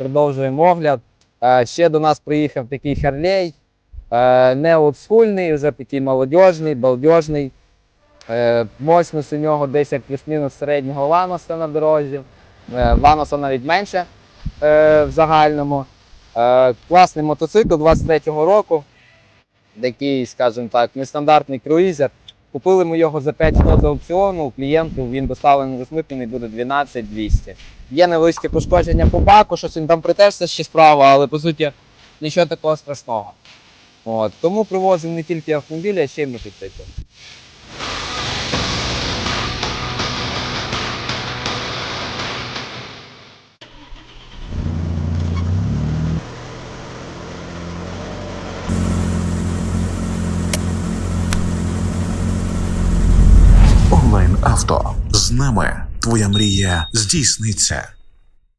продовжуємо огляд. Е, Ще до нас приїхав такий Харлей. Е, Не олдскульний, вже такий молодіжний, балдежний. Е, Мощність у нього десь як плюс-мінус середнього ланоса на дорозі. Ланоса навіть менше в загальному. Класний мотоцикл 23-го року. Такий, скажімо так, нестандартний круїзер. Купили ми його за 5 100 з аукціону. У клієнту він доставлений розмитнений буде 12 200. Є невеличке пошкодження по баку, щось він там притерся ще справа, але по суті нічого такого страшного. От. Тому привозимо не тільки автомобілі, а ще й мотоцикли. Онлайн авто з нами твоя мрія здійсниться.